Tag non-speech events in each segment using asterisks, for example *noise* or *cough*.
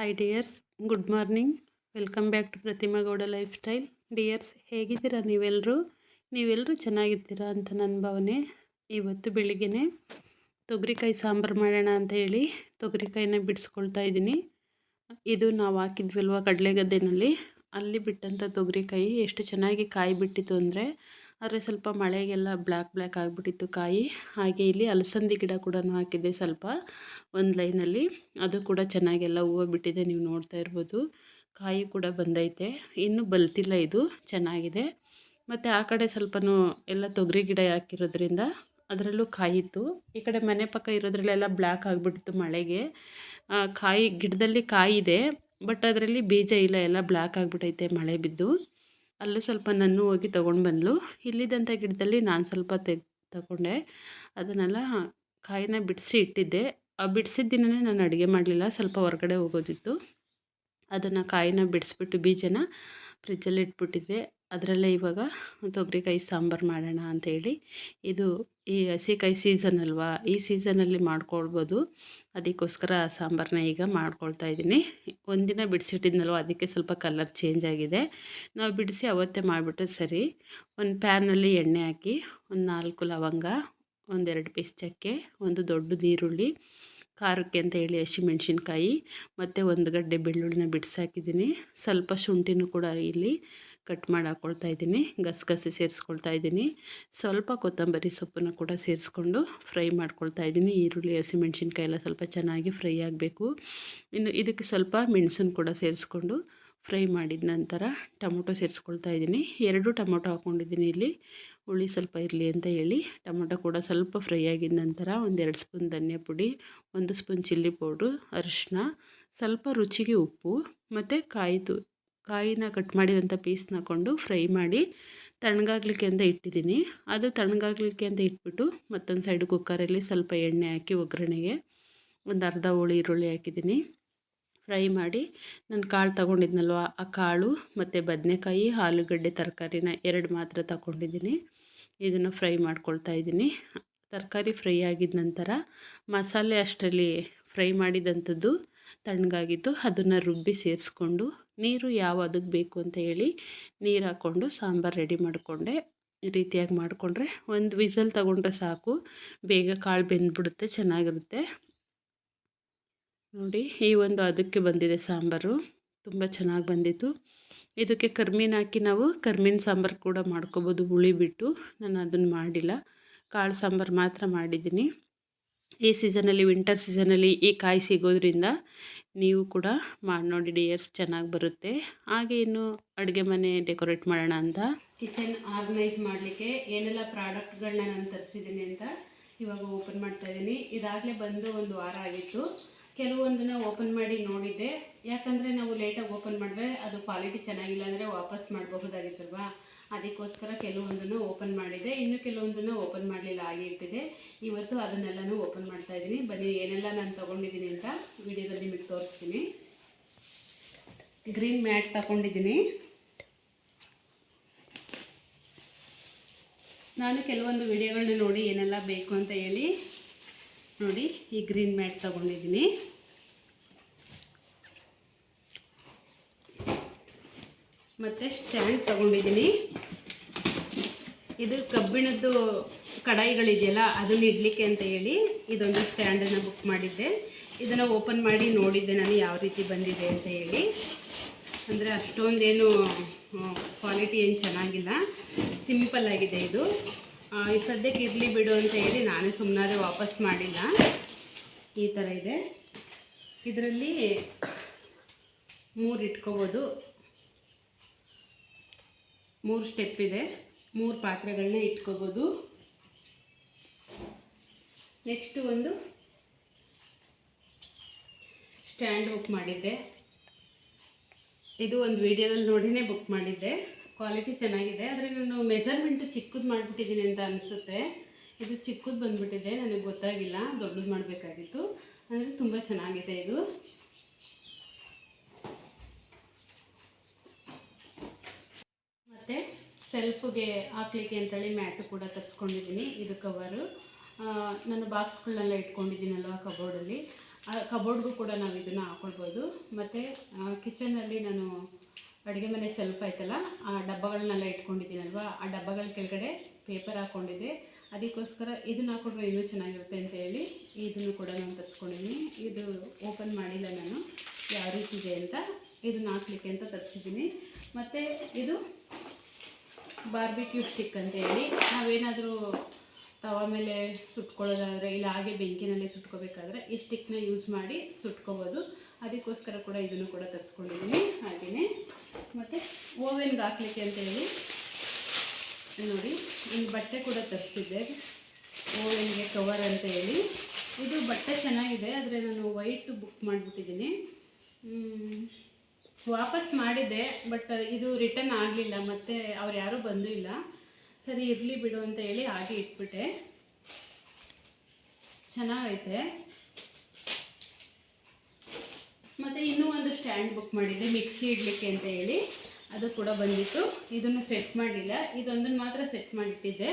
Hi dears good morning welcome back to Prathimagowda lifestyle dears ಹೇಗಿದ್ದೀರಾ ನೀವೆಲ್ಲರೂ ನೀವೆಲ್ಲರೂ ಚೆನ್ನಾಗಿರ್ತೀರಾ ಅಂತ ನನ್ನ ಭಾವನೆ. ಇವತ್ತು ಬೆಳಿಗ್ಗೆನೆ ತೊಗರಿಕಾಯಿ ಸಾಂಬಾರು ಮಾಡೋಣ ಅಂತ ಹೇಳಿ ತೊಗರಿಕಾಯಿನ ಬಿಡಿಸ್ಕೊಳ್ತಾ ಇದ್ದೀನಿ. ಇದು ನಾವು ಹಾಕಿದ್ವಲ್ವ ಕಡಲೆ ಗದ್ದೆನಲ್ಲಿ ಅಲ್ಲಿ ಬಿಟ್ಟಂಥ ತೊಗರಿಕಾಯಿ ಎಷ್ಟು ಚೆನ್ನಾಗಿ ಕಾಯಿ ಬಿಟ್ಟಿತ್ತು ಅಂದರೆ ಆದರೆ ಸ್ವಲ್ಪ ಮಳೆಗೆಲ್ಲ ಬ್ಲ್ಯಾಕ್ ಬ್ಲ್ಯಾಕ್ ಆಗಿಬಿಟ್ಟಿತ್ತು ಕಾಯಿ. ಹಾಗೆ ಇಲ್ಲಿ ಅಲಸಂದಿ ಗಿಡ ಕೂಡ ಹಾಕಿದ್ದೆ ಸ್ವಲ್ಪ ಒಂದು ಲೈನಲ್ಲಿ. ಅದು ಕೂಡ ಚೆನ್ನಾಗೆಲ್ಲ ಹೂವು ಬಿಟ್ಟಿದೆ, ನೀವು ನೋಡ್ತಾ ಇರ್ಬೋದು. ಕಾಯಿ ಕೂಡ ಬಂದೈತೆ. ಇನ್ನೂ ಬಲ್ತಿಲ್ಲ ಇದು, ಚೆನ್ನಾಗಿದೆ. ಮತ್ತು ಆ ಕಡೆ ಸ್ವಲ್ಪನೂ ಎಲ್ಲ ತೊಗರಿ ಗಿಡ ಹಾಕಿರೋದ್ರಿಂದ ಅದರಲ್ಲೂ ಕಾಯಿತ್ತು ಈ ಕಡೆ ಮನೆ ಪಕ್ಕ ಇರೋದ್ರಲ್ಲೆಲ್ಲ ಬ್ಲ್ಯಾಕ್ ಆಗಿಬಿಟ್ಟಿತ್ತು ಮಳೆಗೆ. ಕಾಯಿ ಗಿಡದಲ್ಲಿ ಕಾಯಿ ಇದೆ, ಬಟ್ ಅದರಲ್ಲಿ ಬೀಜ ಇಲ್ಲ, ಎಲ್ಲ ಬ್ಲ್ಯಾಕ್ ಆಗಿಬಿಟ್ಟೈತೆ ಮಳೆ ಬಿದ್ದು. ಅಲ್ಲೂ ಸ್ವಲ್ಪ ನಾನು ಹೋಗಿ ತೊಗೊಂಡು ಬಂದಳು ಇಲ್ಲಿದ್ದಂಥ ಗಿಡದಲ್ಲಿ ನಾನು ಸ್ವಲ್ಪ ತೆಗ್ ತಗೊಂಡೆ ಅದನ್ನೆಲ್ಲ ಕಾಯಿನ ಬಿಡಿಸಿ ಇಟ್ಟಿದ್ದೆ. ಆ ಬಿಡಿಸಿದ ದಿನವೇ ನಾನು ಅಡುಗೆ ಮಾಡಲಿಲ್ಲ, ಸ್ವಲ್ಪ ಹೊರಗಡೆ ಹೋಗೋದಿತ್ತು. ಅದನ್ನು ಕಾಯಿನ ಬಿಡಿಸ್ಬಿಟ್ಟು ಬೀಜನ ಫ್ರಿಜ್ಜಲ್ಲಿ ಇಟ್ಬಿಟ್ಟಿದ್ದೆ. ಅದರಲ್ಲೇ ಇವಾಗ ತೊಗರಿಕಾಯಿ ಸಾಂಬಾರು ಮಾಡೋಣ ಅಂಥೇಳಿ. ಇದು ಈ ಹಸಿಕಾಯಿ ಸೀಸನ್ ಅಲ್ವಾ? ಈ ಸೀಸನಲ್ಲಿ ಮಾಡ್ಕೊಳ್ಬೋದು. ಅದಕ್ಕೋಸ್ಕರ ಸಾಂಬಾರನ್ನ ಈಗ ಮಾಡ್ಕೊಳ್ತಾ ಇದ್ದೀನಿ. ಒಂದಿನ ಬಿಡಿಸಿಟ್ಟಿದ್ನಲ್ವ, ಅದಕ್ಕೆ ಸ್ವಲ್ಪ ಕಲರ್ ಚೇಂಜ್ ಆಗಿದೆ. ನಾವು ಬಿಡಿಸಿ ಅವತ್ತೇ ಮಾಡಿಬಿಟ್ರೆ ಸರಿ. ಒಂದು ಪ್ಯಾನಲ್ಲಿ ಎಣ್ಣೆ ಹಾಕಿ, ಒಂದು ನಾಲ್ಕು ಲವಂಗ ಒಂದೆರಡು ಪೀಸ್ ಚಕ್ಕೆ ಒಂದು ದೊಡ್ಡ ನೀರುಳ್ಳಿ ಖಾರಕ್ಕೆ ಅಂತ ಹೇಳಿ ಹಸಿಮೆಣ್ಸಿನ್ಕಾಯಿ ಮತ್ತು ಒಂದು ಗಡ್ಡೆ ಬೆಳ್ಳುಳ್ಳಿನ ಬಿಡಿಸಾಕಿದ್ದೀನಿ ಸ್ವಲ್ಪ ಶುಂಠಿನೂ ಕೂಡ ಇಲ್ಲಿ ಕಟ್ ಮಾಡಿ ಹಾಕ್ಕೊಳ್ತಾ ಇದ್ದೀನಿ. ಗಸಗಸೆ ಸೇರಿಸ್ಕೊಳ್ತಾ ಇದ್ದೀನಿ. ಸ್ವಲ್ಪ ಕೊತ್ತಂಬರಿ ಸೊಪ್ಪನ್ನು ಕೂಡ ಸೇರಿಸ್ಕೊಂಡು ಫ್ರೈ ಮಾಡ್ಕೊಳ್ತಾ ಇದ್ದೀನಿ. ಈರುಳ್ಳಿ ಹಸಿಮೆಣ್ಸಿನ್ಕಾಯಿ ಎಲ್ಲ ಸ್ವಲ್ಪ ಚೆನ್ನಾಗಿ ಫ್ರೈ ಆಗಬೇಕು. ಇನ್ನು ಇದಕ್ಕೆ ಸ್ವಲ್ಪ ಮೆಣಸನ್ನು ಕೂಡ ಸೇರಿಸ್ಕೊಂಡು ಫ್ರೈ ಮಾಡಿದ ನಂತರ ಟೊಮೊಟೊ ಸೇರಿಸ್ಕೊಳ್ತಾ ಇದ್ದೀನಿ. ಎರಡು ಟೊಮೊಟೊ ಹಾಕ್ಕೊಂಡಿದ್ದೀನಿ ಇಲ್ಲಿ. ಹುಳಿ ಸ್ವಲ್ಪ ಇರಲಿ ಅಂತ ಹೇಳಿ. ಟೊಮೊಟೊ ಕೂಡ ಸ್ವಲ್ಪ ಫ್ರೈ ಆಗಿದ ನಂತರ ಒಂದೆರಡು ಸ್ಪೂನ್ ಧನಿಯಾ ಪುಡಿ, ಒಂದು ಸ್ಪೂನ್ ಚಿಲ್ಲಿ ಪೌಡ್ರು ಅರಿಶಿನ ಸ್ವಲ್ಪ ರುಚಿಗೆ ಉಪ್ಪು ಮತ್ತು ಕಾಯಿ ತು ಕಾಯಿನ ಕಟ್ ಮಾಡಿದಂಥ ಪೀಸ್ನ ಹಾಕ್ಕೊಂಡು ಫ್ರೈ ಮಾಡಿ ತಣ್ಣಗಾಗ್ಲಿಕ್ಕೆ ಅಂತ ಇಟ್ಟಿದ್ದೀನಿ. ಅದು ತಣ್ಣಗಾಗ್ಲಿಕ್ಕೆ ಅಂತ ಇಟ್ಬಿಟ್ಟು ಮತ್ತೊಂದು ಸೈಡು ಕುಕ್ಕರಲ್ಲಿ ಸ್ವಲ್ಪ ಎಣ್ಣೆ ಹಾಕಿ ಒಗ್ಗರಣೆಗೆ ಒಂದು ಅರ್ಧ ಹೋಳಿ ಈರುಳ್ಳಿ ಹಾಕಿದ್ದೀನಿ. ಫ್ರೈ ಮಾಡಿ ನಾನು ಕಾಳು ತಗೊಂಡಿದ್ನಲ್ವ, ಆ ಕಾಳು ಮತ್ತು ಬದನೆಕಾಯಿ, ಆಲೂಗಡ್ಡೆ, ತರಕಾರಿನ ಎರಡು ಮಾತ್ರ ತಗೊಂಡಿದ್ದೀನಿ. ಇದನ್ನು ಫ್ರೈ ಮಾಡ್ಕೊಳ್ತಾ ಇದ್ದೀನಿ. ತರಕಾರಿ ಫ್ರೈ ಆಗಿದ ನಂತರ ಮಸಾಲೆ ಅಷ್ಟರಲ್ಲಿ ಫ್ರೈ ಮಾಡಿದಂಥದ್ದು ತಣ್ಣಗಾಗಿತ್ತು. ಅದನ್ನು ರುಬ್ಬಿ ಸೇರಿಸ್ಕೊಂಡು ನೀರು ಯಾವ ಅದಕ್ಕೆ ಬೇಕು ಅಂತ ಹೇಳಿ ನೀರು ಹಾಕ್ಕೊಂಡು ಸಾಂಬಾರು ರೆಡಿ ಮಾಡಿಕೊಂಡೆ. ಈ ರೀತಿಯಾಗಿ ಮಾಡಿಕೊಂಡ್ರೆ ಒಂದು ವಿಸಲ್ ತಗೊಂಡ್ರೆ ಸಾಕು. ಬೇಗ ಕಾಳು ಬೆಂದ್ಬಿಡುತ್ತೆ, ಚೆನ್ನಾಗಿರುತ್ತೆ. ನೋಡಿ, ಈ ಒಂದು ಅದಕ್ಕೆ ಬಂದಿದೆ ಸಾಂಬಾರು. ತುಂಬ ಚೆನ್ನಾಗಿ ಬಂದಿತ್ತು. ಇದಕ್ಕೆ ಕರ್ಮೀನು ಹಾಕಿ ನಾವು ಕರ್ಮೀನ್ ಸಾಂಬಾರು ಕೂಡ ಮಾಡ್ಕೋಬೋದು ಹುಳಿ ಬಿಟ್ಟು. ನಾನು ಅದನ್ನು ಮಾಡಿಲ್ಲ. ಕಾಳು ಸಾಂಬಾರು ಮಾತ್ರ ಮಾಡಿದ್ದೀನಿ. ಈ ಸೀಸನಲ್ಲಿ, ವಿಂಟರ್ ಸೀಸನಲ್ಲಿ ಈ ಕಾಯಿ ಸಿಗೋದ್ರಿಂದ ನೀವು ಕೂಡ ಮಾಡಿ ನೋಡಿ ಡಿಯರ್ಸ್ ಚೆನ್ನಾಗಿ ಬರುತ್ತೆ. ಹಾಗೆ ಇನ್ನು ಅಡುಗೆ ಮನೆ ಡೆಕೋರೇಟ್ ಮಾಡೋಣ ಅಂತ. ಕಿಚನ್ ಆರ್ಗನೈಸ್ ಮಾಡಲಿಕ್ಕೆ ಏನೆಲ್ಲ ಪ್ರಾಡಕ್ಟ್ಗಳನ್ನ ನಾನು ತರಿಸಿದ್ದೀನಿ ಅಂತ ಇವಾಗ ಓಪನ್ ಮಾಡ್ತಾ ಇದ್ದೀನಿ. ಇದಾಗಲೇ ಬಂದು ಒಂದು ವಾರ ಆಗಿತ್ತು. ಕೆಲವೊಂದನ್ನು ಓಪನ್ ಮಾಡಿ ನೋಡಿದ್ದೆ. ಯಾಕಂದರೆ ನಾವು ಲೇಟಾಗಿ ಓಪನ್ ಮಾಡಿದ್ರೆ ಅದು ಕ್ವಾಲಿಟಿ ಚೆನ್ನಾಗಿಲ್ಲ ಅಂದರೆ ವಾಪಸ್ ಮಾಡಬಹುದಾಗಿತ್ತಲ್ವಾ? ಅದಕ್ಕೋಸ್ಕರ ಕೆಲವೊಂದನ್ನು ಓಪನ್ ಮಾಡಿದೆ ಇನ್ನು ಕೆಲವೊಂದನ್ನು ಓಪನ್ ಮಾಡಲಿಲ್ಲ, ಹಾಗೆ ಇವತ್ತು ಅದನ್ನೆಲ್ಲನೂ ಓಪನ್ ಮಾಡ್ತಾ ಇದ್ದೀನಿ. ಬನ್ನಿ, ಏನೆಲ್ಲ ನಾನು ತೊಗೊಂಡಿದ್ದೀನಿ ಅಂತ ವಿಡಿಯೋದಲ್ಲಿ ನಿಮಗೆ ತೋರಿಸ್ತೀನಿ. ಗ್ರೀನ್ ಮ್ಯಾಟ್ ತಗೊಂಡಿದ್ದೀನಿ. ನಾನು ಕೆಲವೊಂದು ವಿಡಿಯೋಗಳನ್ನ ನೋಡಿ ಏನೆಲ್ಲ ಬೇಕು ಅಂತ ಹೇಳಿ ನೋಡಿ ಈ ಗ್ರೀನ್ ಮ್ಯಾಟ್ ತಗೊಂಡಿದ್ದೀನಿ. ಮತ್ತು ಸ್ಟ್ಯಾಂಡ್ ತಗೊಂಡಿದ್ದೀನಿ. ಇದು ಕಬ್ಬಿಣದ್ದು ಕಡಾಯಿಗಳಿದೆಯಲ್ಲ, ಅದನ್ನು ಇಡಲಿಕ್ಕೆ ಅಂತ ಹೇಳಿ ಇದೊಂದು ಸ್ಟ್ಯಾಂಡನ್ನು ಬುಕ್ ಮಾಡಿದ್ದೆ. ಇದನ್ನು ಓಪನ್ ಮಾಡಿ ನೋಡಿದ್ದೆ ನಾನು ಯಾವ ರೀತಿ ಬಂದಿದೆ ಅಂತ ಹೇಳಿ. ಅಂದರೆ ಅಷ್ಟೊಂದೇನು ಕ್ವಾಲಿಟಿ ಏನು ಚೆನ್ನಾಗಿಲ್ಲ. ಸಿಂಪಲ್ ಆಗಿದೆ ಇದು. ಈ ಸದ್ಯಕ್ಕೆ ಇರಲಿ ಬಿಡು ಅಂತ ಹೇಳಿ ನಾನೇ ಸುಮ್ಮನಾದ್ರೆ ವಾಪಸ್ ಮಾಡಿಲ್ಲ. ಈ ಥರ ಇದೆ. ಇದರಲ್ಲಿ ಮೂರು ಇಟ್ಕೋಬೋದು. ಮೂರು ಸ್ಟೆಪ್ ಇದೆ. ಮೂರು ಪಾತ್ರೆಗಳನ್ನ ಇಟ್ಕೋಬೋದು. ನೆಕ್ಸ್ಟು ಒಂದು ಸ್ಟ್ಯಾಂಡ್ ಬುಕ್ ಮಾಡಿದ್ದೆ. ಇದು ಒಂದು ವಿಡಿಯೋದಲ್ಲಿ ನೋಡಿನೇ ಬುಕ್ ಮಾಡಿದ್ದೆ. ಕ್ವಾಲಿಟಿ ಚೆನ್ನಾಗಿದೆ, ಆದರೆ ನಾನು ಮೆಜರ್ಮೆಂಟು ಚಿಕ್ಕದು ಮಾಡಿಬಿಟ್ಟಿದ್ದೀನಿ ಅಂತ ಅನಿಸುತ್ತೆ. ಇದು ಚಿಕ್ಕದು ಬಂದುಬಿಟ್ಟಿದೆ, ನನಗೆ ಗೊತ್ತಾಗಿಲ್ಲ, ದೊಡ್ಡದು ಮಾಡಬೇಕಾಗಿತ್ತು. ಅಂದರೆ ತುಂಬ ಚೆನ್ನಾಗಿದೆ ಇದು. ಮತ್ತು ಸೆಲ್ಫ್ಗೆ ಹಾಕ್ಲಿಕ್ಕೆ ಅಂತೇಳಿ ಮ್ಯಾಟು ಕೂಡ ತರಿಸ್ಕೊಂಡಿದ್ದೀನಿ, ಇದು ಕವರು ನಾನು ಬಾಕ್ಸ್ಗಳನ್ನೆಲ್ಲ ಇಟ್ಕೊಂಡಿದ್ದೀನಲ್ವ ಕಬೋರ್ಡಲ್ಲಿ ಕಬೋರ್ಡ್ಗೂ ಕೂಡ ನಾವು ಇದನ್ನು ಹಾಕೊಳ್ಬೋದು. ಮತ್ತು ಕಿಚನಲ್ಲಿ ನಾನು ಅಡುಗೆ ಮನೆ ಸೆಲ್ಫ್ ಆಯ್ತಲ್ಲ, ಆ ಡಬ್ಬಗಳನ್ನೆಲ್ಲ ಇಟ್ಕೊಂಡಿದ್ದೀನಲ್ವಾ, ಆ ಡಬ್ಬಗಳ ಕೆಳಗಡೆ ಪೇಪರ್ ಹಾಕ್ಕೊಂಡಿದ್ದೆ ಅದಕ್ಕೋಸ್ಕರ ಇದನ್ನ ಹಾಕೊಂಡ್ರೆ ಇನ್ನೂ ಚೆನ್ನಾಗಿರುತ್ತೆ ಅಂತ ಹೇಳಿ ಇದನ್ನು ಕೂಡ ನಾನು ತರಿಸ್ಕೊಂಡಿದ್ದೀನಿ. ಇದು ಓಪನ್ ಮಾಡಿಲ್ಲ ನಾನು, ಯಾವ ರೀತಿ ಇದೆ ಅಂತ ಇದನ್ನ ಹಾಕ್ಲಿಕ್ಕೆ ಅಂತ ತರಿಸಿದ್ದೀನಿ. ಮತ್ತು ಇದು ಬಾರ್ಬಿಕ್ಯೂ ಸ್ಟಿಕ್ ಅಂತ ಹೇಳಿ, ನಾವೇನಾದರೂ ತವ ಮೇಲೆ ಸುಟ್ಕೊಳ್ಳೋದಾದರೆ ಇಲ್ಲ ಹಾಗೆ ಬೆಂಕಿನಲ್ಲಿ ಸುಟ್ಕೋಬೇಕಾದ್ರೆ ಈ ಸ್ಟಿಕ್ನ ಯೂಸ್ ಮಾಡಿ ಸುಟ್ಕೋಬೋದು. ಅದಕ್ಕೋಸ್ಕರ ಕೂಡ ಇದನ್ನು ಕೂಡ ತರಿಸ್ಕೊಂಡಿದ್ದೀನಿ. ಹಾಗೆಯೇ ಮತ್ತು ಓವೆನ್ಗೆ ಹಾಕ್ಲಿಕ್ಕೆ ಅಂತ ಹೇಳಿ. ನೋಡಿ ಈ ಬಟ್ಟೆ ಕೂಡ ತರಿಸಿದ್ದೆ. ಓವೆನ್ಗೆ ಕವರ್ ಅಂತ ಹೇಳಿ. ಇದು ಬಟ್ಟೆ ಚೆನ್ನಾಗಿದೆ, ಆದರೆ ನಾನು ವೈಟ್ ಬುಕ್ ಮಾಡಿಬಿಟ್ಟಿದ್ದೀನಿ. ವಾಪಸ್ ಮಾಡಿದ್ದೆ ಬಟ್ ಇದು ರಿಟರ್ನ್ ಆಗಲಿಲ್ಲ, ಮತ್ತು ಅವ್ರು ಯಾರೂ ಬಂದೂ ಇಲ್ಲ. ಸರಿ, ಇರಲಿ ಬಿಡು ಅಂತ ಹೇಳಿ ಹಾಗೆ ಇಟ್ಬಿಟ್ಟೆ. ಚೆನ್ನಾಗೈತೆ. ಮತ್ತು ಇನ್ನೂ ಒಂದು ಸ್ಟ್ಯಾಂಡ್ ಬುಕ್ ಮಾಡಿದ್ದೆ, ಮಿಕ್ಸಿ ಇಡಲಿಕ್ಕೆ ಅಂತ ಹೇಳಿ. ಅದು ಕೂಡ ಬಂದಿತ್ತು. ಇದನ್ನು ಸೆಟ್ ಮಾಡಲಿಲ್ಲ. ಇದೊಂದನ್ನು ಮಾತ್ರ ಸೆಟ್ ಮಾಡಿಟ್ಟಿದ್ದೆ.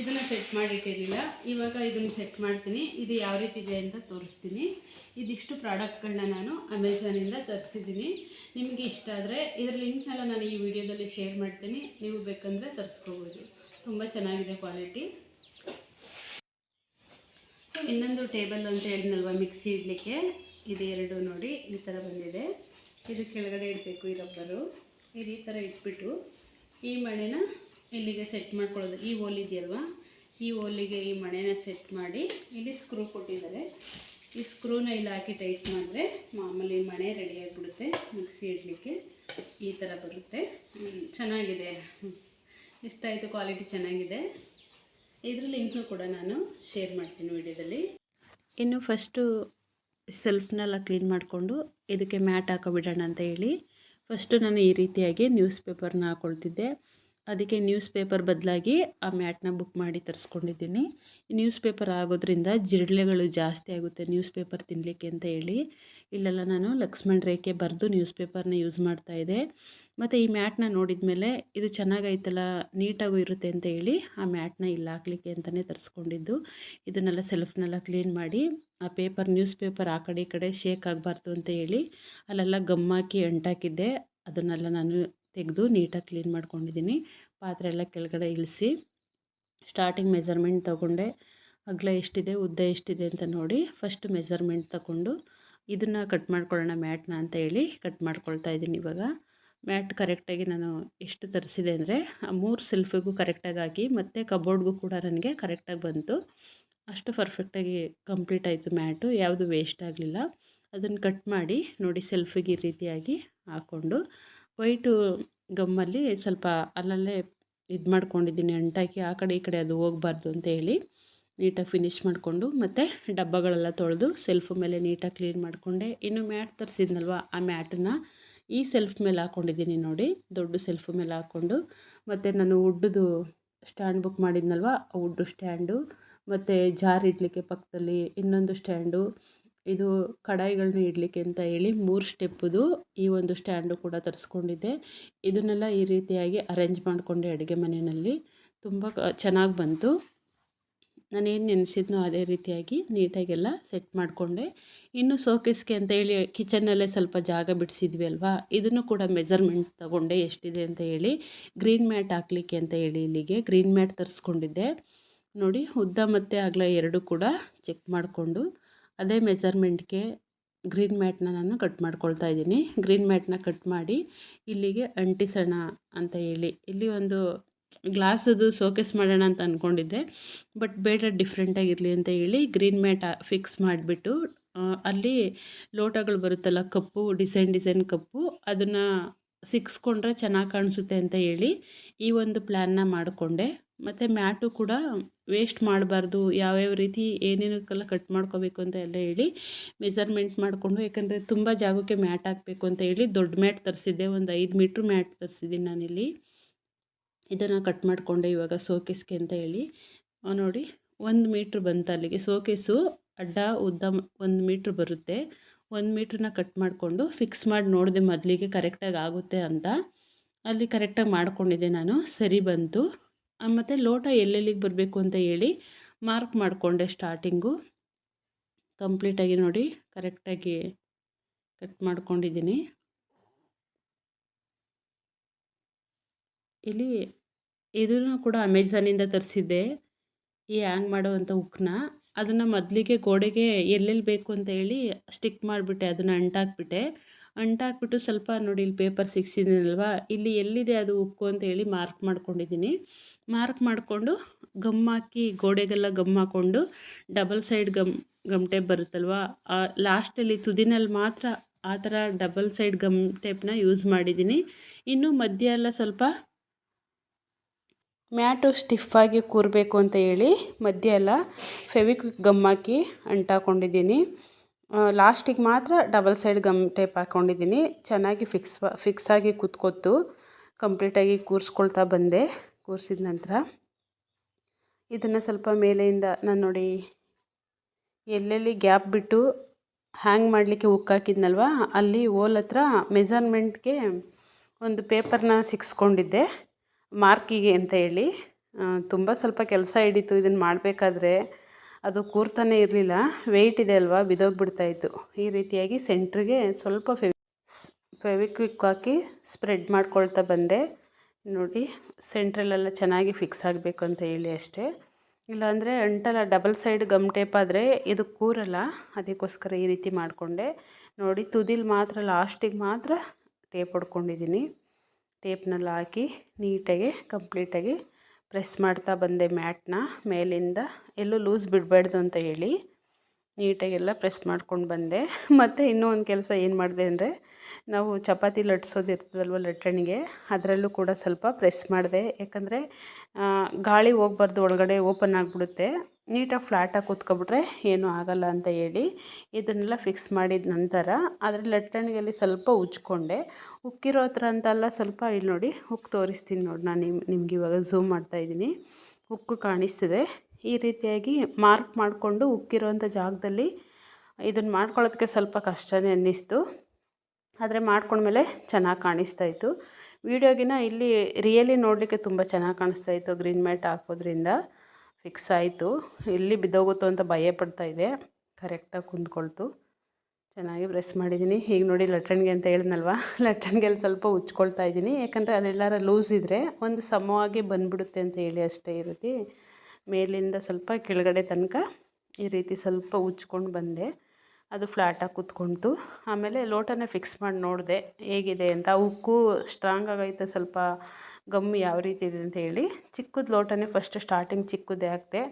ಇದನ್ನು ಸೆಟ್ ಮಾಡಿಟ್ಟಿರಲಿಲ್ಲ. ಇವಾಗ ಇದನ್ನು ಸೆಟ್ ಮಾಡ್ತೀನಿ. ಇದು ಯಾವ ರೀತಿ ಇದೆ ಅಂತ ತೋರಿಸ್ತೀನಿ. ಇದಿಷ್ಟು ಪ್ರಾಡಕ್ಟ್ಗಳನ್ನ ನಾನು ಅಮೆಝಾನಿಂದ ತರಿಸಿದ್ದೀನಿ. ನಿಮಗೆ ಇಷ್ಟ ಆದರೆ ಇದರ ಲಿಂಕ್ನೆಲ್ಲ ನಾನು ಈ ವಿಡಿಯೋದಲ್ಲಿ ಶೇರ್ ಮಾಡ್ತೀನಿ. ನೀವು ಬೇಕಂದರೆ ತರಿಸ್ಕೋಬೋದು. ತುಂಬ ಚೆನ್ನಾಗಿದೆ ಕ್ವಾಲಿಟಿ ಇನ್ನೊಂದು ಟೇಬಲ್ ಅಂತ ಹೇಳಿದ್ನಲ್ವ, ಮಿಕ್ಸಿ ಇಡಲಿಕ್ಕೆ? ಇದು ಎರಡು ನೋಡಿ ಈ ಥರ ಬಂದಿದೆ. ಇದು ಕೆಳಗಡೆ ಇಡಬೇಕು ಈ ರಬ್ಬರು. ಇದು ಈ ಥರ ಇಟ್ಬಿಟ್ಟು ಈ ಮಣೆನ ಇಲ್ಲಿಗೆ ಸೆಟ್ ಮಾಡ್ಕೊಳ್ಳೋದು. ಈ ಹೋಲ್ ಇದೆಯಲ್ವಾ? ಈ ಹೋಲಿಗೆ ಈ ಮಣೆನ ಸೆಟ್ ಮಾಡಿ ಇಲ್ಲಿ ಸ್ಕ್ರೂ ಕೊಟ್ಟಿದ್ದಾರೆ. ಈ ಸ್ಕ್ರೂನ ಇಲ್ಲಿ ಹಾಕಿ ಟೈಟ್ ಮಾಡಿದ್ರೆ ಮಾಮೂಲಿ ಮಣೆ ರೆಡಿ ಆಗಿಬಿಡುತ್ತೆ, ಮಿಕ್ಸಿ ಇಡಲಿಕ್ಕೆ. ಈ ಥರ ಬರುತ್ತೆ. ಚೆನ್ನಾಗಿದೆ. ಇಷ್ಟ ಆಯಿತು ಕ್ವಾಲಿಟಿ ಚೆನ್ನಾಗಿದೆ. ಇದ್ರ ಲಿಂಕ್ನು ಕೂಡ ನಾನು ಶೇರ್ ಮಾಡ್ತೀನಿ ವಿಡಿಯೋದಲ್ಲಿ. ಇನ್ನು ಫಸ್ಟು ಸೆಲ್ಫ್ನೆಲ್ಲ ಕ್ಲೀನ್ ಮಾಡಿಕೊಂಡು ಇದಕ್ಕೆ ಮ್ಯಾಟ್ ಹಾಕೋಬಿಡೋಣ ಅಂತ ಹೇಳಿ ಫಸ್ಟು ನಾನು ಈ ರೀತಿಯಾಗಿ ನ್ಯೂಸ್ ಪೇಪರ್ನ ಹಾಕ್ಕೊಳ್ತಿದ್ದೆ ಅದಕ್ಕೆ ನ್ಯೂಸ್ ಪೇಪರ್ ಬದಲಾಗಿ ಆ ಮ್ಯಾಟ್ನ ಬುಕ್ ಮಾಡಿ ತರಿಸ್ಕೊಂಡಿದ್ದೀನಿ. ನ್ಯೂಸ್ ಪೇಪರ್ ಆಗೋದ್ರಿಂದ ಜಿರಳೆಗಳು ಜಾಸ್ತಿ ಆಗುತ್ತೆ ನ್ಯೂಸ್ ಪೇಪರ್ ತಿನ್ನಲಿಕ್ಕೆ ಅಂತ ಹೇಳಿ. ಇಲ್ಲೆಲ್ಲ ನಾನು ಲಕ್ಷ್ಮಣ್ ರೇಖೆ ಬರೆದು ನ್ಯೂಸ್ ಪೇಪರ್ನ ಯೂಸ್ ಮಾಡ್ತಾಯಿದ್ದೆ ಮತ್ತು ಈ ಮ್ಯಾಟ್ನ ನೋಡಿದ ಮೇಲೆ ಇದು ಚೆನ್ನಾಗೈತಲ್ಲ ನೀಟಾಗೂ ಇರುತ್ತೆ ಅಂತ ಹೇಳಿ ಆ ಮ್ಯಾಟ್ನ ಇಲ್ಲಿ ಹಾಕ್ಲಿಕ್ಕೆ ಅಂತಲೇ ತರಿಸ್ಕೊಂಡಿದ್ದು. ಇದನ್ನೆಲ್ಲ ಸೆಲ್ಫ್ನೆಲ್ಲ ಕ್ಲೀನ್ ಮಾಡಿ ಆ ಪೇಪರ್, ನ್ಯೂಸ್ ಪೇಪರ್ ಆ ಕಡೆ ಈ ಕಡೆ ಶೇಕ್ ಆಗಬಾರ್ದು ಅಂತ ಹೇಳಿ ಅಲ್ಲೆಲ್ಲ ಗಮ್ ಹಾಕಿ ಅಂಟಾಕಿದ್ದೆ. ಅದನ್ನೆಲ್ಲ ನಾನು ತೆಗೆದು ನೀಟಾಗಿ ಕ್ಲೀನ್ ಮಾಡ್ಕೊಂಡಿದ್ದೀನಿ. ಪಾತ್ರೆ ಎಲ್ಲ ಕೆಳಗಡೆ ಇಳಿಸಿ ಸ್ಟಾರ್ಟಿಂಗ್ ಮೆಜರ್ಮೆಂಟ್ ತೊಗೊಂಡೆ. ಅಗಲ ಎಷ್ಟಿದೆ, ಉದ್ದ ಎಷ್ಟಿದೆ ಅಂತ ನೋಡಿ ಫಸ್ಟ್ ಮೆಜರ್ಮೆಂಟ್ ತಗೊಂಡು ಇದನ್ನು ಕಟ್ ಮಾಡ್ಕೊಳ್ಳೋಣ ಮ್ಯಾಟ್ನ ಅಂತ ಹೇಳಿ ಕಟ್ ಮಾಡ್ಕೊಳ್ತಾ ಇದ್ದೀನಿ ಇವಾಗ. ಮ್ಯಾಟ್ ಕರೆಕ್ಟಾಗಿ ನಾನು ಎಷ್ಟು ತರಿಸಿದೆ ಅಂದರೆ ಮೂರು ಸೆಲ್ಫಿಗೂ ಕರೆಕ್ಟಾಗಿ ಹಾಕಿ ಮತ್ತು ಕಬೋರ್ಡ್ಗೂ ಕೂಡ ನನಗೆ ಕರೆಕ್ಟಾಗಿ ಬಂತು. ಅಷ್ಟು ಪರ್ಫೆಕ್ಟಾಗಿ ಕಂಪ್ಲೀಟ್ ಆಯಿತು ಮ್ಯಾಟು, ಯಾವುದು ವೇಸ್ಟ್ ಆಗಲಿಲ್ಲ. ಅದನ್ನು ಕಟ್ ಮಾಡಿ ನೋಡಿ ಸೆಲ್ಫಿಗೆ ಈ ರೀತಿಯಾಗಿ ಹಾಕ್ಕೊಂಡು ವೈಟು ಗಮ್ಮಲ್ಲಿ ಸ್ವಲ್ಪ ಅಲ್ಲಲ್ಲೇ ಇದು ಮಾಡ್ಕೊಂಡಿದ್ದೀನಿ, ಅಂಟಾಕಿ ಆ ಕಡೆ ಈ ಕಡೆ ಅದು ಹೋಗ್ಬಾರ್ದು ಅಂತ ಹೇಳಿ ನೀಟಾಗಿ ಫಿನಿಶ್ ಮಾಡಿಕೊಂಡು ಮತ್ತು ಡಬ್ಬಗಳೆಲ್ಲ ತೊಳೆದು ಸೆಲ್ಫ್ ಮೇಲೆ ನೀಟಾಗಿ ಕ್ಲೀನ್ ಮಾಡಿಕೊಂಡೆ. ಇನ್ನು ಮ್ಯಾಟ್ ತರಿಸಿದ್ನಲ್ವ, ಆ ಮ್ಯಾಟನ್ನು ಈ ಸೆಲ್ಫ್ ಮೇಲೆ ಹಾಕ್ಕೊಂಡಿದ್ದೀನಿ ನೋಡಿ, ದೊಡ್ಡ ಸೆಲ್ಫ್ ಮೇಲೆ ಹಾಕ್ಕೊಂಡು ಮತ್ತು ನಾನು ವುಡ್ದು ಸ್ಟ್ಯಾಂಡ್ ಬುಕ್ ಮಾಡಿದ್ನಲ್ವ, ಆ ವುಡ್ಡು ಸ್ಟ್ಯಾಂಡು ಮತ್ತು ಜಾರ್ ಇಡಲಿಕ್ಕೆ ಪಕ್ಕದಲ್ಲಿ ಇನ್ನೊಂದು ಸ್ಟ್ಯಾಂಡು. ಇದು ಕಡಾಯಿಗಳನ್ನ ಇಡಲಿಕ್ಕೆ ಅಂತ ಹೇಳಿ ಮೂರು ಸ್ಟೆಪ್ಪುದು ಈ ಒಂದು ಸ್ಟ್ಯಾಂಡು ಕೂಡ ತರಿಸ್ಕೊಂಡಿದ್ದೆ. ಇದನ್ನೆಲ್ಲ ಈ ರೀತಿಯಾಗಿ ಅರೇಂಜ್ ಮಾಡಿಕೊಂಡೆ ಅಡುಗೆ ಮನೆಯಲ್ಲಿ. ತುಂಬ ಚೆನ್ನಾಗಿ ಬಂತು. ನಾನೇನು ನೆನೆಸಿದ್ನೋ ಅದೇ ರೀತಿಯಾಗಿ ನೀಟಾಗೆಲ್ಲ ಸೆಟ್ ಮಾಡಿಕೊಂಡೆ. ಇನ್ನು ಸೋಕೇಸ್ಗೆ ಅಂತ ಹೇಳಿ ಕಿಚನ್ನಲ್ಲೇ ಸ್ವಲ್ಪ ಜಾಗ ಬಿಡಿಸಿದ್ವಿ ಅಲ್ವಾ? ಇದನ್ನು ಕೂಡ ಮೆಜರ್ಮೆಂಟ್ ತಗೊಂಡೆ ಎಷ್ಟಿದೆ ಅಂತ ಹೇಳಿ. ಗ್ರೀನ್ ಮ್ಯಾಟ್ ಹಾಕ್ಲಿಕ್ಕೆ ಅಂತ ಹೇಳಿ ಇಲ್ಲಿಗೆ ಗ್ರೀನ್ ಮ್ಯಾಟ್ ತರಿಸ್ಕೊಂಡಿದ್ದೆ. ನೋಡಿ, ಉದ್ದ ಮತ್ತು ಅಗಲ ಎರಡು ಕೂಡ ಚೆಕ್ ಮಾಡಿಕೊಂಡು, ಅದೇ ಮೆಜರ್ಮೆಂಟ್ಗೆ ಗ್ರೀನ್ ಮ್ಯಾಟ್ನ ನಾನು ಕಟ್ ಮಾಡ್ಕೊಳ್ತಾ ಇದ್ದೀನಿ. ಗ್ರೀನ್ ಮ್ಯಾಟ್ನ ಕಟ್ ಮಾಡಿ, ಇಲ್ಲಿಗೆ ಅಂಟಿಸೋಣ ಅಂತ ಹೇಳಿ. ಇಲ್ಲಿ ಒಂದು ಗ್ಲಾಸದು ಶೋಕೇಸ್ ಮಾಡೋಣ ಅಂತ ಅಂದ್ಕೊಂಡಿದ್ದೆ ಬಟ್ ಬೇಡ ಡಿಫ್ರೆಂಟಾಗಿರಲಿ ಅಂತ ಹೇಳಿ ಗ್ರೀನ್ ಮ್ಯಾಟ್ ಫಿಕ್ಸ್ ಮಾಡಿಬಿಟ್ಟು ಅಲ್ಲಿ ಲೋಟಗಳು ಬರುತ್ತಲ್ಲ, ಕಪ್ಪು ಡಿಸೈನ್ ಡಿಸೈನ್ ಕಪ್ಪು, ಅದನ್ನು ಸಿಕ್ಸ್ಕೊಂಡ್ರೆ ಚೆನ್ನಾಗಿ ಕಾಣಿಸುತ್ತೆ ಅಂತ ಹೇಳಿ ಈ ಒಂದು ಪ್ಲ್ಯಾನ್ನ ಮಾಡಿಕೊಂಡೆ. ಮತ್ತು ಮ್ಯಾಟು ಕೂಡ ವೇಸ್ಟ್ ಮಾಡಬಾರ್ದು. ಯಾವ್ಯಾವ ರೀತಿ ಏನೇನಕ್ಕೆಲ್ಲ ಕಟ್ ಮಾಡ್ಕೋಬೇಕು ಅಂತ ಎಲ್ಲ ಹೇಳಿ ಮೆಸರ್ಮೆಂಟ್ ಮಾಡಿಕೊಂಡು, ಯಾಕಂದರೆ ತುಂಬ ಜಾಗಕ್ಕೆ ಮ್ಯಾಟ್ ಹಾಕಬೇಕು ಅಂತ ಹೇಳಿ ದೊಡ್ಡ ಮ್ಯಾಟ್ ತರಿಸಿದ್ದೆ. ಒಂದು ಐದು ಮೀಟ್ರ್ ಮ್ಯಾಟ್ ತರಿಸಿದ್ದೀನಿ ನಾನಿಲ್ಲಿ. ಇದನ್ನು ಕಟ್ ಮಾಡಿಕೊಂಡೆ ಇವಾಗ ಸೋಕೇಸ್ಗೆ ಅಂತ ಹೇಳಿ. ನೋಡಿ, ಒಂದು ಮೀಟ್ರ್ ಬಂತು ಅಲ್ಲಿಗೆ. ಸೋಕೇಸು ಅಡ್ಡ, ಉದ್ದ ಒಂದು ಮೀಟ್ರ್ ಬರುತ್ತೆ. ಒಂದು ಮೀಟ್ರನ್ನ ಕಟ್ ಮಾಡಿಕೊಂಡು ಫಿಕ್ಸ್ ಮಾಡಿ ನೋಡಿದೆ ಮೊದಲಿಗೆ ಕರೆಕ್ಟಾಗಿ ಆಗುತ್ತೆ ಅಂತ. ಅಲ್ಲಿ ಕರೆಕ್ಟಾಗಿ ಮಾಡಿಕೊಂಡಿದ್ದೆ ನಾನು. ಸರಿ ಬಂತು. ಮತ್ತು ಲೋಟ ಎಲ್ಲೆಲ್ಲಿಗೆ ಬರಬೇಕು ಅಂತ ಹೇಳಿ ಮಾರ್ಕ್ ಮಾಡಿಕೊಂಡೆ ಸ್ಟಾರ್ಟಿಂಗು ಕಂಪ್ಲೀಟಾಗಿ ನೋಡಿ ಕರೆಕ್ಟಾಗಿ ಕಟ್ ಮಾಡ್ಕೊಂಡಿದ್ದೀನಿ. ಇಲ್ಲಿ ಇದನ್ನು ಕೂಡ ಅಮೆಝಾನಿಂದ ತರಿಸಿದ್ದೆ. ಈ ಹ್ಯಾಂಗ್ ಮಾಡುವಂಥ ಉಕ್ಕನ್ನ ಅದನ್ನು ಮೊದಲಿಗೆ ಗೋಡೆಗೆ ಎಲ್ಲೆಲ್ಲಿ ಬೇಕು ಅಂತ ಹೇಳಿ ಸ್ಟಿಕ್ ಮಾಡಿಬಿಟ್ಟೆ, ಅದನ್ನು ಅಂಟಾಕ್ಬಿಟ್ಟೆ. ಅಂಟಾಕ್ಬಿಟ್ಟು ಸ್ವಲ್ಪ ನೋಡಿ ಇಲ್ಲಿ ಪೇಪರ್ ಸಿಕ್ಸಿದ್ದೀನಲ್ವಾ ಇಲ್ಲಿ ಎಲ್ಲಿದೆ ಅದು ಉಕ್ಕು ಅಂತ ಹೇಳಿ ಮಾರ್ಕ್ ಮಾಡ್ಕೊಂಡಿದ್ದೀನಿ. ಮಾರ್ಕ್ ಮಾಡಿಕೊಂಡು ಗಮ್ ಹಾಕಿ ಗೋಡೆಗೆಲ್ಲ ಗಮ್ ಹಾಕ್ಕೊಂಡು double side gum gum tape ಬರುತ್ತಲ್ವಾ? ಆ ಲಾಸ್ಟಲ್ಲಿ ತುದಿನಲ್ಲಿ ಮಾತ್ರ ಆ ಥರ ಡಬಲ್ ಸೈಡ್ ಗಮ್ ಟೇಪ್ನ ಯೂಸ್ ಮಾಡಿದ್ದೀನಿ. ಇನ್ನು ಮಧ್ಯ ಎಲ್ಲ ಸ್ವಲ್ಪ ಮ್ಯಾಟು ಸ್ಟಿಫಾಗಿ ಕೂರಬೇಕು ಅಂತ ಹೇಳಿ ಮಧ್ಯ ಎಲ್ಲ ಫೆವಿಕ್ವಿಕ್ ಗಮ್ ಹಾಕಿ ಅಂಟಾಕೊಂಡಿದ್ದೀನಿ. ಲಾಸ್ಟಿಗೆ ಮಾತ್ರ ಡಬಲ್ ಸೈಡ್ ಗಮ್ ಟೇಪ್ ಹಾಕ್ಕೊಂಡಿದ್ದೀನಿ ಚೆನ್ನಾಗಿ ಫಿಕ್ಸ್ ಫಿಕ್ಸ್ ಆಗಿ ಕೂತ್ಕೊತು ಕಂಪ್ಲೀಟಾಗಿ ಕೂರಿಸ್ಕೊಳ್ತಾ ಬಂದೆ. ಕೂರಿಸಿದ ನಂತರ ಇದನ್ನು ಸ್ವಲ್ಪ ಮೇಲೆಯಿಂದ ನಾನು ನೋಡಿ ಎಲ್ಲೆಲ್ಲಿ ಗ್ಯಾಪ್ ಬಿಟ್ಟು ಹ್ಯಾಂಗ್ ಮಾಡಲಿಕ್ಕೆ ಹುಕ್ ಹಾಕಿದ್ನಲ್ವ, ಅಲ್ಲಿ ಓಲ್ ಹತ್ರ ಮೆಜರ್ಮೆಂಟ್ಗೆ ಒಂದು ಪೇಪರ್ನ ಸಿಕ್ಸ್ಕೊಂಡಿದ್ದೆ. ಮಾರ್ಕಿಗೆ ಅಂತ ಹೇಳಿ. ತುಂಬ ಸ್ವಲ್ಪ ಕೆಲಸ ಹಿಡಿತು ಇದನ್ನು ಮಾಡಬೇಕಾದ್ರೆ ಅದು ಕೂರ್ತಾನೆ ಇರಲಿಲ್ಲ. ವೆಯ್ಟ್ ಇದೆ ಅಲ್ವಾ ಬಿದ್ದೋಗ್ಬಿಡ್ತಾಯಿತ್ತು ಈ ರೀತಿಯಾಗಿ ಸೆಂಟ್ರಿಗೆ ಸ್ವಲ್ಪ ಫೆವಿ, ಫೆವಿಕ್ವಿಕ್ ಹಾಕಿ ಸ್ಪ್ರೆಡ್ ಮಾಡ್ಕೊಳ್ತಾ ಬಂದೆ. ನೋಡಿ ಸೆಂಟ್ರಲ್ಲೆಲ್ಲ ಚೆನ್ನಾಗಿ ಫಿಕ್ಸ್ ಆಗಬೇಕು ಅಂತ ಹೇಳಿ ಅಷ್ಟೇ. ಇಲ್ಲಾಂದರೆ ಅಂಟಲ್ಲ ಡಬಲ್ ಸೈಡ್ ಗಮ್ ಟೇಪ್ ಆದರೆ ಇದು ಕೂರಲ್ಲ, ಅದಕ್ಕೋಸ್ಕರ ಈ ರೀತಿ ಮಾಡಿಕೊಂಡೆ. ನೋಡಿ, ತುದಿಲಿ ಮಾತ್ರ ಲಾಸ್ಟಿಗೆ ಮಾತ್ರ ಟೇಪ್ ಹೊಡ್ಕೊಂಡಿದ್ದೀನಿ. ಟೇಪ್ನಲ್ಲಿ ಹಾಕಿ ನೀಟಾಗಿ ಕಂಪ್ಲೀಟಾಗಿ ಪ್ರೆಸ್ ಮಾಡ್ತಾ ಬಂದೆ ಮ್ಯಾಟ್ನ ಮೇಲಿಂದ ಎಲ್ಲೂ ಲೂಸ್ ಬಿಡಬಾರ್ದು ಅಂತ ಹೇಳಿ. ನೀಟಾಗೆಲ್ಲ ಪ್ರೆಸ್ ಮಾಡ್ಕೊಂಡು ಬಂದೆ. ಮತ್ತು ಇನ್ನೂ ಒಂದು ಕೆಲಸ ಏನು ಮಾಡಿದೆ ಅಂದರೆ, ನಾವು ಚಪಾತಿ ಲಟ್ಸೋದು ಇರ್ತದಲ್ವ ಲಟ್ಟಣಿಗೆ, ಅದರಲ್ಲೂ ಕೂಡ ಸ್ವಲ್ಪ ಪ್ರೆಸ್ ಮಾಡಿದೆ. ಯಾಕಂದರೆ ಗಾಳಿ ಹೋಗ್ಬಾರ್ದು, ಒಳಗಡೆ ಓಪನ್ ಆಗಿಬಿಡುತ್ತೆ. ನೀಟಾಗಿ ಫ್ಲ್ಯಾಟಾಗಿ ಕೂತ್ಕೊಬಿಟ್ರೆ ಏನೂ ಆಗಲ್ಲ ಅಂತ ಹೇಳಿ, ಇದನ್ನೆಲ್ಲ ಫಿಕ್ಸ್ ಮಾಡಿದ ನಂತರ, ಅದರ ಲಟ್ಟಣಿಗೆಯಲ್ಲಿ ಸ್ವಲ್ಪ ಉಜ್ಕೊಂಡೆ. ಉಕ್ಕಿರೋ ಹತ್ರ ಅಂತೆಲ್ಲ ಸ್ವಲ್ಪ ಇಲ್ಲಿ ನೋಡಿ ಉಕ್ಕು ತೋರಿಸ್ತೀನಿ ನೋಡಿ ನಾನು ನಿಮ್, ನಿಮ್ಗೆ ಇವಾಗ ಝೂಮ್ ಮಾಡ್ತಾಯಿದ್ದೀನಿ ಉಕ್ಕು ಕಾಣಿಸ್ತಿದೆ. ಈ ರೀತಿಯಾಗಿ ಮಾರ್ಕ್ ಮಾಡಿಕೊಂಡು ಉಕ್ಕಿರೋಂಥ ಜಾಗದಲ್ಲಿ ಇದನ್ನು ಮಾಡ್ಕೊಳ್ಳೋದಕ್ಕೆ ಸ್ವಲ್ಪ ಕಷ್ಟನೇ ಅನ್ನಿಸ್ತು. ಆದರೆ ಮಾಡ್ಕೊಂಡ್ಮೇಲೆ ಚೆನ್ನಾಗಿ ಕಾಣಿಸ್ತಾ ಇತ್ತು. ವೀಡಿಯೋಗಿನ ಇಲ್ಲಿ ರಿಯಲಿ ನೋಡಲಿಕ್ಕೆ ತುಂಬ ಚೆನ್ನಾಗಿ ಕಾಣಿಸ್ತಾ ಇತ್ತು ಗ್ರೀನ್ ಮ್ಯಾಟ್ ಹಾಕೋದ್ರಿಂದ. ಫಿಕ್ಸ್ ಆಯಿತು. ಇಲ್ಲಿ ಬಿದ್ದೋಗುತ್ತೋ ಅಂತ ಭಯ ಪಡ್ತಾ ಇದೆ. ಕರೆಕ್ಟಾಗಿ ಕುಂದ್ಕೊಳ್ತು ಚೆನ್ನಾಗಿ ಪ್ರೆಸ್ ಮಾಡಿದ್ದೀನಿ ಈಗ ನೋಡಿ ಲಟ್ಟಣಿಗೆ ಅಂತ ಹೇಳಿದ್ನಲ್ವ? *laughs* ಲಟ್ಟಣಿಗೆಲ್ಲಿ ಸ್ವಲ್ಪ ಉಚ್ಕೊಳ್ತಾ ಇದ್ದೀನಿ ಯಾಕಂದರೆ ಅಲ್ಲೆಲ್ಲಾರ ಲೂಸ್ ಇದ್ದರೆ ಒಂದು ಸಮವಾಗಿ ಬಂದುಬಿಡುತ್ತೆ ಅಂತ ಹೇಳಿ ಅಷ್ಟೇ ಈ ರೀತಿ. ಮೇಲಿಂದ ಸ್ವಲ್ಪ ಕೆಳಗಡೆ ತನಕ ಈ ರೀತಿ ಸ್ವಲ್ಪ ಉಚ್ಕೊಂಡು ಬಂದೆ. ಅದು ಫ್ಲ್ಯಾಟಾಗಿ ಕೂತ್ಕೊಂತು ಆಮೇಲೆ ಲೋಟನ ಫಿಕ್ಸ್ ಮಾಡಿ ನೋಡಿದೆ, ಹೇಗಿದೆ ಅಂತ. ಉಕ್ಕು ಸ್ಟ್ರಾಂಗ್ ಆಗೈತೆ, ಸ್ವಲ್ಪ ಗಮ್ ಯಾವ ರೀತಿ ಇದೆ ಅಂತ ಹೇಳಿ. ಚಿಕ್ಕದ ಲೋಟನೇ ಫಸ್ಟ್ ಸ್ಟಾರ್ಟಿಂಗ್ ಚಿಕ್ಕದೇ ಹಾಕಿದೆ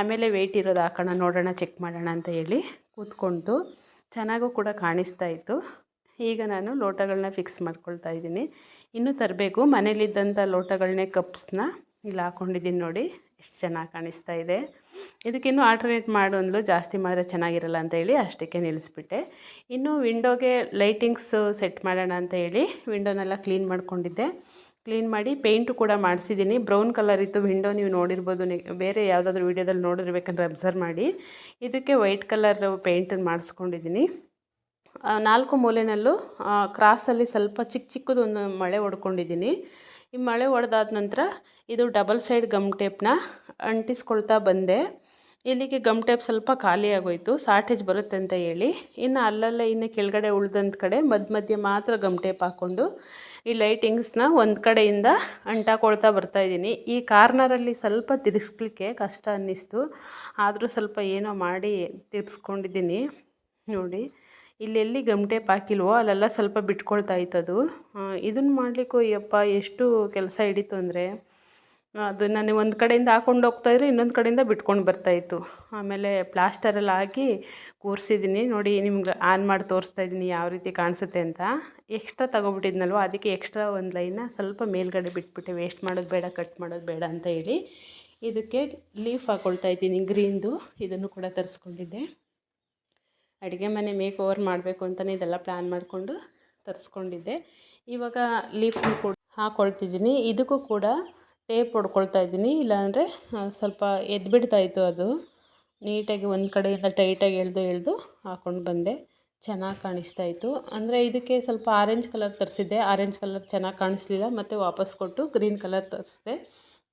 ಆಮೇಲೆ ವೆಯ್ಟ್ ಇರೋದು ಹಾಕೋಣ, ನೋಡೋಣ ಚೆಕ್ ಮಾಡೋಣ ಅಂತ ಹೇಳಿ ಕೂತ್ಕೊಂತು ಚೆನ್ನಾಗೂ ಕೂಡ ಕಾಣಿಸ್ತಾ ಇತ್ತು. ಈಗ ನಾನು ಲೋಟಗಳನ್ನ ಫಿಕ್ಸ್ ಮಾಡ್ಕೊಳ್ತಾ ಇದ್ದೀನಿ. ಇನ್ನೂ ತರಬೇಕು. ಮನೇಲಿದ್ದಂಥ ಲೋಟಗಳನ್ನೇ ಕಪ್ಸ್ನ ಇಲ್ಲಿ ಹಾಕ್ಕೊಂಡಿದ್ದೀನಿ ನೋಡಿ. ಎಷ್ಟು ಚೆನ್ನಾಗಿ ಕಾಣಿಸ್ತಾ ಇದೆ. ಇದಕ್ಕಿನ್ನೂ ಆಲ್ಟರ್ನೇಟ್ ಮಾಡು ಜಾಸ್ತಿ ಮಾಡಿದ್ರೆ ಚೆನ್ನಾಗಿರಲ್ಲ ಅಂತ ಹೇಳಿ ಅಷ್ಟಕ್ಕೆ ನಿಲ್ಲಿಸ್ಬಿಟ್ಟೆ. ಇನ್ನು ವಿಂಡೋಗೆ ಲೈಟಿಂಗ್ಸು ಸೆಟ್ ಮಾಡೋಣ ಅಂತ ಹೇಳಿ ವಿಂಡೋನೆಲ್ಲ ಕ್ಲೀನ್ ಮಾಡ್ಕೊಂಡಿದ್ದೆ. ಕ್ಲೀನ್ ಮಾಡಿ ಪೇಂಟು ಕೂಡ ಮಾಡಿಸಿದ್ದೀನಿ. ಬ್ರೌನ್ ಕಲರ್ ಇತ್ತು ವಿಂಡೋ ನೀವು ನೋಡಿರ್ಬೋದು. ಬೇರೆ ಯಾವುದಾದ್ರೂ ವೀಡಿಯೋದಲ್ಲಿ ನೋಡಿರ್ಬೇಕಂದ್ರೆ ಅಬ್ಸರ್ವ್ ಮಾಡಿ. ಇದಕ್ಕೆ ವೈಟ್ ಕಲರ್ ಪೇಂಟನ್ನು ಮಾಡಿಸ್ಕೊಂಡಿದ್ದೀನಿ. ನಾಲ್ಕು ಮೂಲೆಯಲ್ಲೂ ಕ್ರಾಸಲ್ಲಿ ಸ್ವಲ್ಪ ಚಿಕ್ಕ ಚಿಕ್ಕದು ಒಂದು ಮಳೆ ಹೊಡ್ಕೊಂಡಿದ್ದೀನಿ ಈ ಮಳೆ ಹೊಡೆದಾದ ನಂತರ ಇದು ಡಬಲ್ ಸೈಡ್ ಗಮ್ ಟೇಪ್ನ ಅಂಟಿಸ್ಕೊಳ್ತಾ ಬಂದೆ. ಇಲ್ಲಿಗೆ ಗಮ್ ಟೇಪ್ ಸ್ವಲ್ಪ ಖಾಲಿ ಸಾರ್ಟೇಜ್ ಬರುತ್ತೆ ಅಂತ ಹೇಳಿ. ಇನ್ನು ಅಲ್ಲಲ್ಲೇ ಇನ್ನು ಕೆಳಗಡೆ ಉಳ್ದಂಥ ಕಡೆ ಮಧ್ಯ ಮಧ್ಯೆ ಮಾತ್ರ ಗಮ್ ಟೇಪ್ ಹಾಕ್ಕೊಂಡು ಈ ಲೈಟಿಂಗ್ಸ್ನ ಒಂದು ಕಡೆಯಿಂದ ಅಂಟಾಕೊಳ್ತಾ ಬರ್ತಾಯಿದ್ದೀನಿ ಈ ಕಾರ್ನರಲ್ಲಿ ಸ್ವಲ್ಪ ತಿರ್ಸ್ಲಿಕ್ಕೆ ಕಷ್ಟ ಅನ್ನಿಸ್ತು. ಆದರೂ ಸ್ವಲ್ಪ ಏನೋ ಮಾಡಿ ತಿರ್ಸ್ಕೊಂಡಿದ್ದೀನಿ. ನೋಡಿ. ಇಲ್ಲೆಲ್ಲಿ ಟೇಪ್ ಹಾಕಿಲ್ವೋ ಅಲ್ಲೆಲ್ಲ ಸ್ವಲ್ಪ ಬಿಟ್ಕೊಳ್ತಾ ಅದು ಇದನ್ನು ಮಾಡಲಿಕ್ಕೂ ಅಯ್ಯಪ್ಪ ಎಷ್ಟು ಕೆಲಸ ಹಿಡಿತು ಅಂದರೆ, ಅದು ನಾನು ಒಂದು ಕಡೆಯಿಂದ ಹಾಕೊಂಡು ಹೋಗ್ತಾಯಿದ್ರೆ ಇನ್ನೊಂದು ಕಡೆಯಿಂದ ಬಿಟ್ಕೊಂಡು ಬರ್ತಾಯಿತ್ತು ಆಮೇಲೆ ಪ್ಲಾಸ್ಟರೆಲ್ಲ ಹಾಕಿ ಕೂರಿಸಿದ್ದೀನಿ ನೋಡಿ, ನಿಮ್ಗೆ ಆನ್ ಮಾಡಿ ತೋರಿಸ್ತಾ ಇದ್ದೀನಿ ಯಾವ ರೀತಿ ಕಾಣಿಸುತ್ತೆ ಅಂತ. ಎಕ್ಸ್ಟ್ರಾ ತೊಗೊಬಿಟ್ಟಿದ್ನಲ್ವ? ಅದಕ್ಕೆ ಎಕ್ಸ್ಟ್ರಾ ಒಂದು ಲೈನ ಸ್ವಲ್ಪ ಮೇಲ್ಗಡೆ ಬಿಟ್ಬಿಟ್ಟೆ ವೇಸ್ಟ್ ಮಾಡೋದು ಬೇಡ ಕಟ್ ಮಾಡೋದು ಬೇಡ ಅಂತ ಹೇಳಿ ಇದಕ್ಕೆ ಲೀಫ್ ಹಾಕ್ಕೊಳ್ತಾ ಇದ್ದೀನಿ ಗ್ರೀನ್ದು ಇದನ್ನು ಕೂಡ ತರಿಸ್ಕೊಂಡಿದ್ದೆ. ಅಡುಗೆ ಮನೆ ಮೇಕ್ ಓವರ್ ಮಾಡಬೇಕು ಅಂತಲೇ ಇದೆಲ್ಲ ಪ್ಲ್ಯಾನ್ ಮಾಡಿಕೊಂಡು ತರಿಸ್ಕೊಂಡಿದ್ದೆ. ಇವಾಗ ಲೀಫ್ ಕೂಡ ಹಾಕ್ಕೊಳ್ತಿದ್ದೀನಿ ಇದಕ್ಕೂ ಕೂಡ ಟೇಪ್ ಹೊಡ್ಕೊಳ್ತಾ ಇದ್ದೀನಿ. ಇಲ್ಲಾಂದರೆ ಸ್ವಲ್ಪ ಎದ್ಬಿಡ್ತಾಯಿತ್ತು ಅದು. ನೀಟಾಗಿ ಒಂದು ಕಡೆಯಿಂದ ಟೈಟಾಗಿ ಎಳೆದು ಎಳೆದು ಹಾಕ್ಕೊಂಡು ಬಂದೆ. ಚೆನ್ನಾಗಿ ಕಾಣಿಸ್ತಾ ಇತ್ತು. ಅಂದರೆ ಇದಕ್ಕೆ ಸ್ವಲ್ಪ ಆರೆಂಜ್ ಕಲರ್ ತರಿಸಿದ್ದೆ. ಆರೆಂಜ್ ಕಲರ್ ಚೆನ್ನಾಗಿ ಕಾಣಿಸ್ಲಿಲ್ಲ. ಮತ್ತು ವಾಪಸ್ ಕೊಟ್ಟು ಗ್ರೀನ್ ಕಲರ್ ತರಿಸಿದೆ.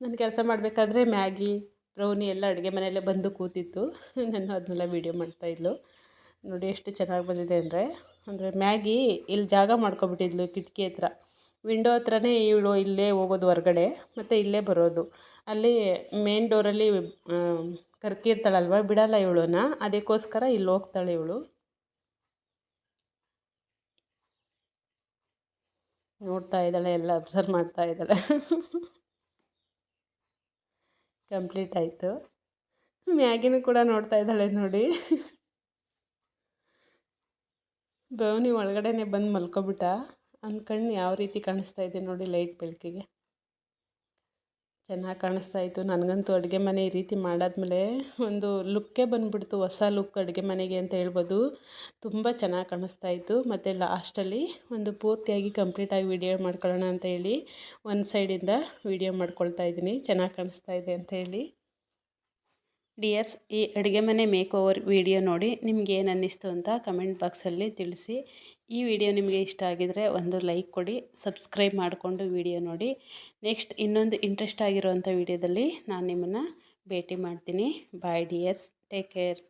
ನಾನು ಕೆಲಸ ಮಾಡಬೇಕಾದ್ರೆ ಮ್ಯಾಗಿ ಬ್ರೌನಿ ಎಲ್ಲ ಅಡುಗೆ ಮನೆಯಲ್ಲೇ ಬಂದು ಕೂತಿತ್ತು. *laughs* ನಾನು ಅದನ್ನೆಲ್ಲ ವೀಡಿಯೋ ಮಾಡ್ತಾಯಿದ್ಲು ನೋಡಿ ಎಷ್ಟು ಚೆನ್ನಾಗಿ ಬಂದಿದೆ ಅಂದರೆ ಅಂದರೆ ಮ್ಯಾಗಿ ಇಲ್ಲಿ ಜಾಗ ಮಾಡ್ಕೊಬಿಟ್ಟಿದ್ಲು ಕಿಟಕಿ ಹತ್ರ. ವಿಂಡೋ ಹತ್ರನೇ ಇವಳು ಇಲ್ಲೇ ಹೋಗೋದು ಹೊರ್ಗಡೆ, ಮತ್ತು ಇಲ್ಲೇ ಬರೋದು. ಅಲ್ಲಿ ಮೇನ್ ಡೋರಲ್ಲಿ ಕರ್ಕಿರ್ತಾಳಲ್ವ, ಬಿಡಲ್ಲ ಇವಳನ್ನ. ಅದಕ್ಕೋಸ್ಕರ ಇಲ್ಲಿ ಹೋಗ್ತಾಳೆ ಇವಳು. ನೋಡ್ತಾ ಇದ್ದಾಳೆ, ಎಲ್ಲ ಅಬ್ಸರ್ವ್ ಮಾಡ್ತಾ ಇದ್ದಾಳೆ. ಕಂಪ್ಲೀಟ್ ಆಯಿತು. ಮ್ಯಾಗಿನೂ ಕೂಡ ನೋಡ್ತಾ ಇದ್ದಾಳೆ ನೋಡಿ. ಬವನಿ ಒಳಗಡೆನೆ ಬಂದು ಮಲ್ಕೊಬಿಟ್ಟ. ಅಂದ್ಕಂಡು ಯಾವ ರೀತಿ ಕಾಣಿಸ್ತಾ ಇದೆ ನೋಡಿ ಲೈಟ್ ಬೆಳಕಿಗೆ. ಚೆನ್ನಾಗಿ ಕಾಣಿಸ್ತಾ ಇತ್ತು. ನನಗಂತೂ ಅಡುಗೆ ಮನೆ ಈ ರೀತಿ ಮಾಡಾದ್ಮೇಲೆ ಒಂದು ಲುಕ್ಕೇ ಬಂದುಬಿಡ್ತು. ಹೊಸ ಲುಕ್ ಅಡುಗೆ ಮನೆಗೆ ಅಂತ ಹೇಳ್ಬೋದು. ತುಂಬ ಚೆನ್ನಾಗಿ ಕಾಣಿಸ್ತಾ ಇತ್ತು. ಮತ್ತು ಲಾಸ್ಟಲ್ಲಿ ಒಂದು ಪೂರ್ತಿಯಾಗಿ ಕಂಪ್ಲೀಟಾಗಿ ವಿಡಿಯೋ ಮಾಡ್ಕೊಳ್ಳೋಣ ಅಂತ ಹೇಳಿ ಒಂದು ಸೈಡಿಂದ ವಿಡಿಯೋ ಮಾಡ್ಕೊಳ್ತಾ ಇದ್ದೀನಿ. ಚೆನ್ನಾಗಿ ಕಾಣಿಸ್ತಾ ಇದೆ ಅಂತ ಹೇಳಿ. ಡಿಯರ್ಸ್, ಈ ಅಡುಗೆ ಮನೆ ಮೇಕ್ ಓವರ್ ವಿಡಿಯೋ ನೋಡಿ ನಿಮ್ಗೆ ಏನು ಅನ್ನಿಸ್ತು ಅಂತ ಕಮೆಂಟ್ ಬಾಕ್ಸಲ್ಲಿ ತಿಳಿಸಿ. ಈ ವಿಡಿಯೋ ನಿಮಗೆ ಇಷ್ಟ ಆಗಿದರೆ ಒಂದು ಲೈಕ್ ಕೊಡಿ, ಸಬ್ಸ್ಕ್ರೈಬ್ ಮಾಡಿಕೊಂಡು ವಿಡಿಯೋ ನೋಡಿ. ನೆಕ್ಸ್ಟ್ ಇನ್ನೊಂದು ಇಂಟ್ರೆಸ್ಟ್ ಆಗಿರುವಂಥ ವಿಡಿಯೋದಲ್ಲಿ ನಾನು ನಿಮ್ಮನ್ನು ಭೇಟಿ ಮಾಡ್ತೀನಿ. ಬಾಯ್ ಡಿಯರ್ಸ್ ಟೇಕ್ ಕೇರ್